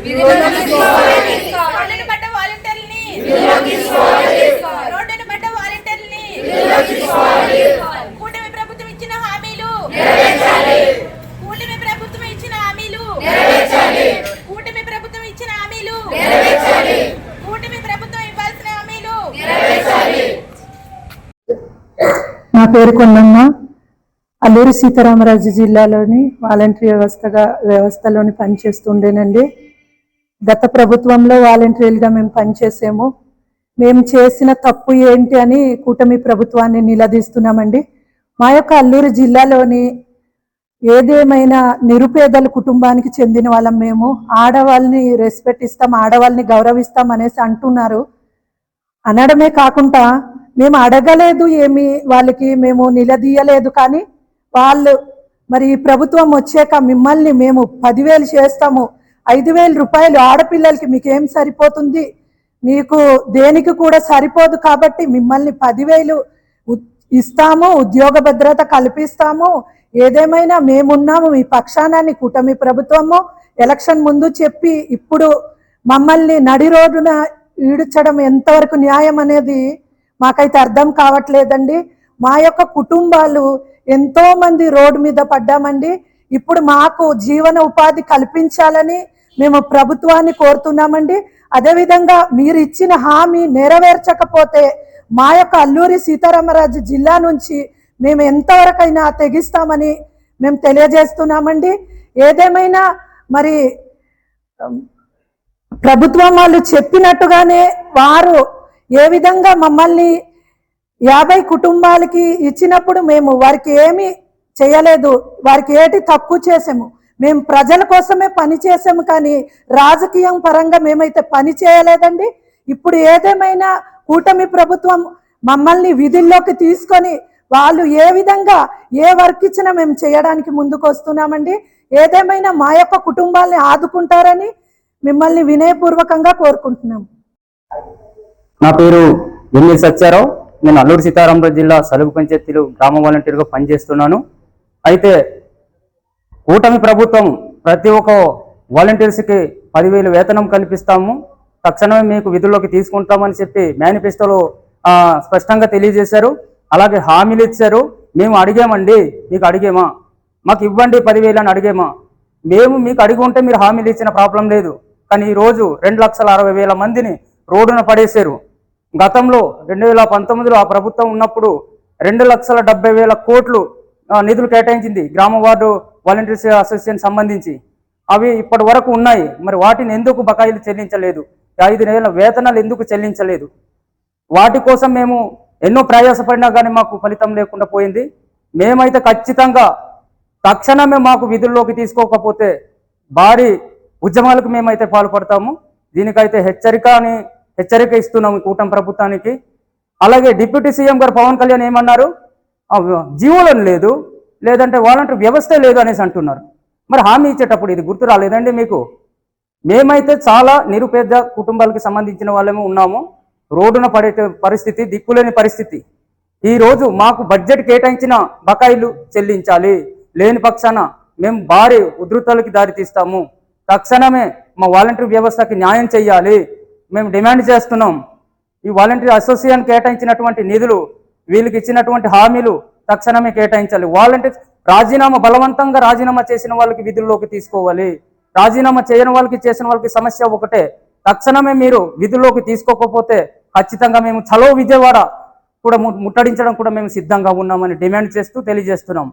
రోడ్డున పడ్డ వాలంటీర్లని. రోడ్డున పడ్డ వాలంటీర్లని. కూటమి ప్రభుత్వం ఇచ్చిన హామీలు. కూటమి ప్రభుత్వం ఇచ్చిన హామీలు. కూటమి ప్రభుత్వం ఇచ్చిన హామీలు. కూటమి ప్రభుత్వం ఇవ్వాల్సిన హామీలు. నా పేరు కొండమ్మ. అల్లూరి సీతారామరాజు జిల్లాలోని వాలంటరీ వ్యవస్థగా వ్యవస్థలోని పనిచేస్తుండేనండి గత ప్రభుత్వంలో వాలంటీర్లుగా మేము పనిచేసాము. మేము చేసిన తప్పు ఏంటి అని కూటమి ప్రభుత్వాన్ని నిలదీస్తున్నామండి. మా యొక్క అల్లూరు జిల్లాలోని ఏదేమైనా నిరుపేదల కుటుంబానికి చెందిన వాళ్ళం మేము. ఆడవాళ్ళని రెస్పెక్ట్ ఇస్తాం ఆడవాళ్ళని గౌరవిస్తాం అనేసి అంటున్నారు. అనడమే కాకుండా మేము అడగలేదు ఏమి వాళ్ళకి మేము నిలదీయలేదు. కానీ వాళ్ళు మరి ప్రభుత్వం వచ్చాక మిమ్మల్ని మేము పదివేలు చేస్తాము. ఐదు వేల రూపాయలు ఆడపిల్లలకి మీకేం సరిపోతుంది? మీకు దేనికి కూడా సరిపోదు కాబట్టి మిమ్మల్ని పదివేలు ఉ- ఇస్తాము ఉద్యోగ భద్రత కల్పిస్తాము. ఏదేమైనా మేమున్నాము మీ పక్షానాన్ని కూటమి ప్రభుత్వము ఎలక్షన్ ముందు చెప్పి ఇప్పుడు మమ్మల్ని నడి రోడ్డున ఈడ్చడం ఎంతవరకు న్యాయం అనేది మాకైతే అర్థం కావట్లేదండి. మా యొక్క కుటుంబాలు ఎంతోమంది రోడ్డు మీద పడ్డామండి. ఇప్పుడు మాకు జీవన ఉపాధి కల్పించాలని మేము ప్రభుత్వాన్ని కోరుతున్నామండి. అదేవిధంగా మీరు ఇచ్చిన హామీ నెరవేర్చకపోతే మా యొక్క అల్లూరి సీతారామరాజు జిల్లా నుంచి మేము ఎంతవరకైనా తెగిస్తామని మేము తెలియజేస్తున్నామండి. ఏదేమైనా మరి ప్రభుత్వం వాళ్ళు చెప్పినట్టుగానే వారు ఏ విధంగా మమ్మల్ని యాభై కుటుంబాలకి ఇచ్చినప్పుడు మేము వారికి ఏమి చేయలేదు వారికి ఏటి తక్కువ చేసాము మేము ప్రజల కోసమే పని చేసాము కానీ రాజకీయం పరంగా మేమైతే పని చేయలేదండి. ఇప్పుడు ఏదేమైనా కూటమి ప్రభుత్వం మమ్మల్ని విధుల్లోకి తీసుకొని వాళ్ళు ఏ విధంగా ఏ వర్క్ ఇచ్చినా మేము చేయడానికి ముందుకు వస్తున్నామండి. ఏదేమైనా మా యొక్క కుటుంబాల్ని ఆదుకుంటారని మిమ్మల్ని వినయపూర్వకంగా కోరుకుంటున్నాం. నా పేరు ఎన్ని సత్యారావు. నేను అల్లూరు సీతారామరాజు జిల్లా సలుగు పంచాయతీలు గ్రామ వాలంటీర్గా పనిచేస్తున్నాను. అయితే కూటమి ప్రభుత్వం ప్రతి ఒక్క వాలంటీర్స్కి పదివేలు వేతనం కల్పిస్తాము. తక్షణమే మీకు విధుల్లోకి తీసుకుంటామని చెప్పి మేనిఫెస్టోలో స్పష్టంగా తెలియజేశారు. అలాగే హామీలు ఇచ్చారు. మేము అడిగామండి. మీకు అడిగేమా? మాకు ఇవ్వండి పదివేలు అని అడిగేమా? మేము మీకు అడిగి ఉంటే మీరు హామీలు ఇచ్చిన ప్రాబ్లం లేదు. కానీ ఈ రోజు రెండు లక్షల అరవై వేల మందిని రోడ్డున పడేశారు. గతంలో రెండు వేల పంతొమ్మిదిలో ఆ ప్రభుత్వం ఉన్నప్పుడు రెండు లక్షల డెబ్బై వేల కోట్లు నిధులు కేటాయించింది. గ్రామ వార్డు వాలంటీర్స్ అసోసియేషన్ సంబంధించి అవి ఇప్పటి వరకు ఉన్నాయి. మరి వాటిని ఎందుకు బకాయిలు చెల్లించలేదు? ఐదు నెలల వేతనాలు ఎందుకు చెల్లించలేదు? వాటి కోసం మేము ఎన్నో ప్రయాసపడినా కానీ మాకు ఫలితం లేకుండా పోయింది. మేమైతే ఖచ్చితంగా తక్షణమే మాకు విధుల్లోకి తీసుకోకపోతే భారీ ఉద్యమాలకు మేమైతే పాల్పడతాము. దీనికైతే హెచ్చరిక అని హెచ్చరిక ఇస్తున్నాము కూటం కూటమి ప్రభుత్వానికి. అలాగే డిప్యూటీ సీఎం గారు పవన్ కళ్యాణ్ ఏమన్నారు? ఆ, జీవోలను లేదు. లేదంటే వాలంటీర్ వ్యవస్థ లేదు అనేసి అంటున్నారు. మరి హామీ ఇచ్చేటప్పుడు ఇది గుర్తు రాలేదండి మీకు? మేమైతే చాలా నిరుపేద కుటుంబాలకు సంబంధించిన వాళ్ళమే ఉన్నాము. రోడ్డున పడే పరిస్థితి దిక్కులేని పరిస్థితి. ఈరోజు మాకు బడ్జెట్ కేటాయించిన బకాయిలు చెల్లించాలి. లేని పక్షాన మేము భారీ ఉధృతాలకి దారితీస్తాము తక్షణమే మా వాలంటీర్ వ్యవస్థకి న్యాయం చేయాలి మేము డిమాండ్ చేస్తున్నాం. ఈ వాలంటీర్ అసోసియేషన్ కేటాయించినటువంటి నిధులు వీళ్ళకి ఇచ్చినటువంటి హామీలు తక్షణమే కేటాయించాలి. వాలంటీర్ రాజీనామా బలవంతంగా రాజీనామా చేసిన వాళ్ళకి విధుల్లోకి తీసుకోవాలి. రాజీనామా చేయని వాళ్ళకి చేసిన వాళ్ళకి సమస్య ఒకటే. తక్షణమే మీరు విధుల్లోకి తీసుకోకపోతే ఖచ్చితంగా మేము చలో విజయవాడ కూడా ము- ముట్టడించడం కూడా మేము సిద్ధంగా ఉన్నామని డిమాండ్ చేస్తూ తెలియజేస్తున్నాం.